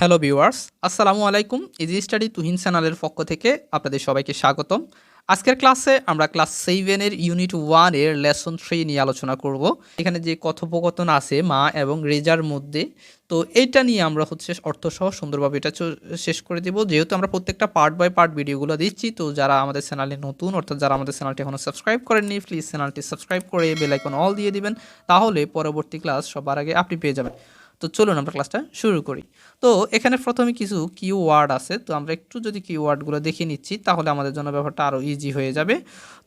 Hello viewers আসসালামু আলাইকুম easy study Tuhin চ্যানেলের পক্ষ থেকে আপনাদের সবাইকে স্বাগতম। আজকের ক্লাসে আমরা ক্লাস সেভেনের ইউনিট ওয়ানের লেসন থ্রি নিয়ে আলোচনা করব। এখানে যে কথোপকথন আছে মা এবং রেজার মধ্যে, তো এইটা নিয়ে আমরা হচ্ছে অর্থসহ সুন্দরভাবে এটা শেষ করে দেব। যেহেতু আমরা প্রত্যেকটা পার্ট বাই পার্ট ভিডিওগুলো দিচ্ছি, তো যারা আমাদের চ্যানেলে নতুন, অর্থাৎ যারা আমাদের চ্যানেলটি এখনও সাবস্ক্রাইব করেননি প্লিজ চ্যানেলটি সাবস্ক্রাইব করে বেলাইকন অল দিয়ে দিবেন। তাহলে পরবর্তী ক্লাস সবার আগে আপনি পেয়ে যাবেন। তো চলুন আমরা ক্লাসটা শুরু করি। তো এখানে প্রথমে কিছু কিউ ওয়ার্ড আছে, তো আমরা একটু যদি কিউ ওয়ার্ডগুলো দেখে নিচ্ছি, তাহলে আমাদের জন্য ব্যাপারটা আরও ইজি হয়ে যাবে।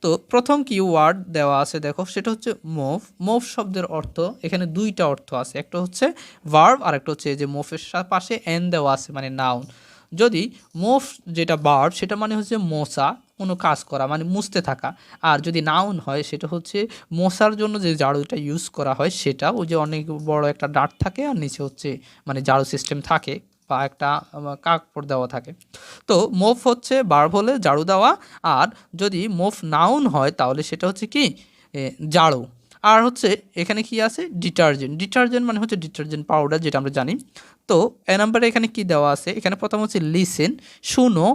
তো প্রথম কিউ ওয়ার্ড দেওয়া আছে, দেখো, সেটা হচ্ছে মোভ মোভ শব্দের অর্থ, এখানে দুইটা অর্থ আছে, একটা হচ্ছে ভার্ব আর একটা হচ্ছে যে মোফের পাশে এন দেওয়া আছে মানে নাউন যদি মোফ যেটা বার্ব সেটা মানে হচ্ছে মশা কোনো কাজ করা মানে মুছতে থাকা। আর যদি নাউন হয় সেটা হচ্ছে মশার জন্য যে ঝাড়ুটা ইউজ করা হয় সেটা ওই যে অনেক বড় একটা ডাট থাকে আর নিচে হচ্ছে মানে ঝাড়ু সিস্টেম থাকে বা একটা আহ, কাপড় দেওয়া থাকে। তো মোফ হচ্ছে বার্ব হলে ঝাড়ু দেওয়া। আর যদি মোফ নাউন হয় তাহলে সেটা হচ্ছে কি? ঝাড়ু আর হচ্ছে এখানে কি আছে? ডিটারজেন্ট ডিটারজেন্ট মানে হচ্ছে ডিটারজেন্ট পাউডার যেটা আমরা জানি। তো এ নাম্বারে এখানে কি দেওয়া আছে? এখানে প্রথম হচ্ছে লিসেন শুনো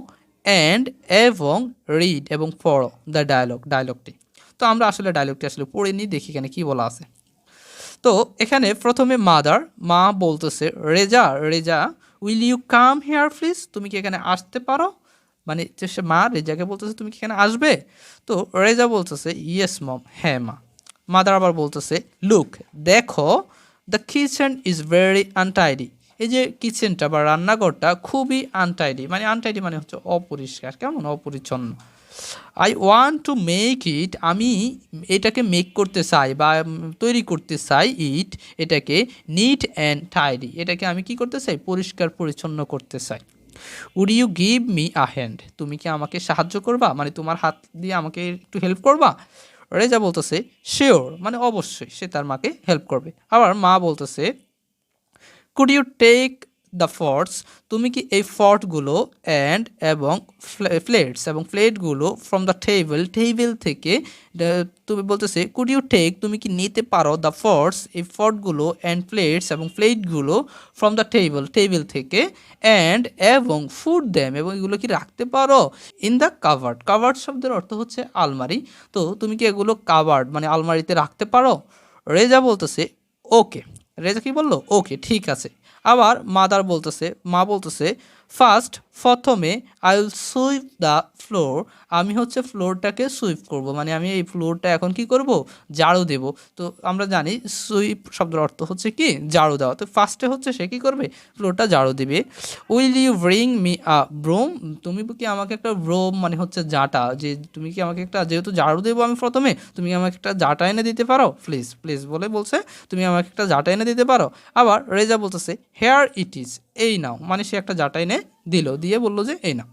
অ্যান্ড এবং রিড এবং পড়ো দ্য ডায়লগ ডায়লগটি তো আমরা আসলে ডায়লগটি আসলে পড়ে নিই, দেখি এখানে কি বলা আছে। তো এখানে প্রথমে মাদার মা বলতেছে, Reza Reza will you come here please তুমি কি এখানে আসতে পারো? মানে সে মা, রেজাকে বলতেছে, তুমি কি এখানে আসবে? তো রেজা বলতেছে ইয়েস মম হ্যাঁ মা। মাদার আবার বলতেছে লুক দেখো the kitchen is very untidy এই যে কিচেনটা বা রান্নাঘরটা খুবই আনটাইডি মানে আনটাইডি মানে হচ্ছে অপরিষ্কার, কেমন অপরিচ্ছন্ন। I want to make it আমি এটাকে মেক করতে চাই বা তৈরি করতে চাই ইট এটাকে নিট অ্যান্ড টাইডি এটাকে আমি কি করতে চাই? পরিষ্কার, পরিচ্ছন্ন করতে চাই। Would you give me a hand তুমি কি আমাকে সাহায্য করবা? মানে তোমার হাত দিয়ে আমাকে একটু হেল্প করবা? রেজা বলতেছে শিওর মানে অবশ্যই সে তার মাকে হেল্প করবে। আবার মা বলতেছে could you take the forks তুমি কি এই ফর্টগুলো অ্যান্ড এবং প্লেটস এবং প্লেটগুলো ফ্রম দ্য টেবিল টেবিল থেকে তুমি বলতেছে কুড ইউ টেক তুমি কি নিতে পারো দ্য ফর্টস এই ফর্টগুলো অ্যান্ড প্লেটস এবং প্লেটগুলো ফ্রম দ্য টেবিল টেবিল থেকে অ্যান্ড এবং ফুড দ্যাম এবং এগুলো কি রাখতে পারো? ইন দ্য কাভার্ড কাভার্ড শব্দের অর্থ হচ্ছে আলমারি, তো তুমি কি এগুলো কাভার্ড মানে আলমারিতে রাখতে পারো? রেজা বলতেছে ওকে রেজা কি বলল? ওকে ঠিক আছে। আবার মাদার বলতেছে মা বলতেছে ফার্স্ট প্রথমে I will sweep the floor আমি হচ্ছে ফ্লোরটাকে সুইপ করব। মানে আমি এই ফ্লোরটা এখন কি করব? ঝাড়ু দেব। তো আমরা জানি সুইপ শব্দের অর্থ হচ্ছে কি? ঝাড়ু দেওয়া। তো ফার্স্টে হচ্ছে সে কি করবে? ফ্লোরটা ঝাড়ু দেবে। Will you bring me a broom তুমি কি আমাকে একটা ব্রোম মানে হচ্ছে জাটা? যে তুমি কি আমাকে একটা যেহেতু ঝাড়ু দেবো আমি প্রথমে, তুমি আমাকে একটা জাটা এনে দিতে পারো? প্লিজ প্লিজ বলে বলছে, তুমি আমাকে একটা জাটা এনে দিতে পারো। আবার রেজা বলতেছে হেয়ার ইট ইজ এই নাও। মানে সে একটা জাটা এনে দিল, দিয়ে বলল যে এই নাও।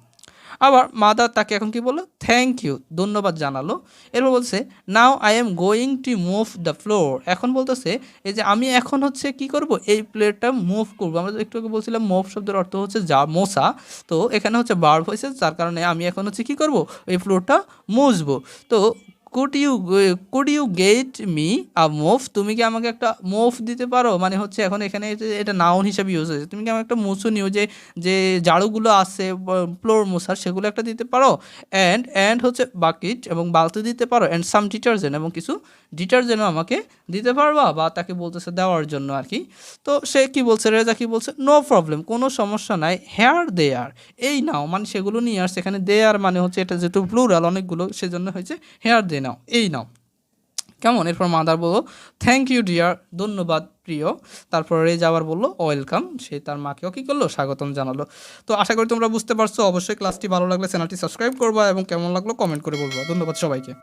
আবার মাদার তাকে এখন কি বলল? থ্যাংক ইউ ধন্যবাদ জানালো। এরপর বলছে now I am going to move the floor এখন বলতেছে, এই যে আমি এখন হচ্ছে কি করব? এই প্লেটটা মুভ করব। আমরা একটু আগে বলছিলাম মুভ শব্দের অর্থ হচ্ছে যা মশা তো এখানে হচ্ছে বার্ব হয়েছে, যার কারণে আমি এখন হচ্ছে কি করব? এই ফ্লোরটা মুছবো। তো could you could you get me a move তুমি কি আমাকে একটা মুভ দিতে পারো? মানে হচ্ছে এখন এখানে এটা- নাউন হিসাবে ইউজ হয়েছে। তুমি কি আমাকে একটা মুছু নিও যে যে ঝাড়ুগুলো আছে ফ্লোর মোছার সেগুলো একটা দিতে পারো? অ্যান্ড অ্যান্ড হচ্ছে বাকিট এবং বালতি দিতে পারো। অ্যান্ড সাম ডিটারজেন্ট এবং কিছু ডিটারজেন্টও আমাকে দিতে পারবা বা তাকে বলতেছে দেওয়ার জন্য আর কি তো সে কি বলছে? রেজা কি বলছে? নো প্রবলেম কোনো সমস্যা নাই। হেয়ার দেয়ার এই নাও মানে সেগুলো নিয়ে আসছে। এখানে দেয়ার মানে হচ্ছে এটা যেহেতু প্লুরাল অনেকগুলো সেজন্য হয়েছে। হেয়ার দে নাও, এই নাও। কেমন? এরপর মাদার বলল থ্যাংক ইউ ডিয়ার ধন্যবাদ, প্রিয়। তারপরে যাওয়ার বলল ওয়েলকাম সে তার মাকেও কী করল? স্বাগতম জানালো। তো আশা করি তোমরা বুঝতে পারছ, অবশ্যই ক্লাসটি ভালো লাগলে চ্যানেলটি সাবস্ক্রাইব করবা এবং কেমন লাগল কমেন্ট করে বলব। ধন্যবাদ সবাইকে।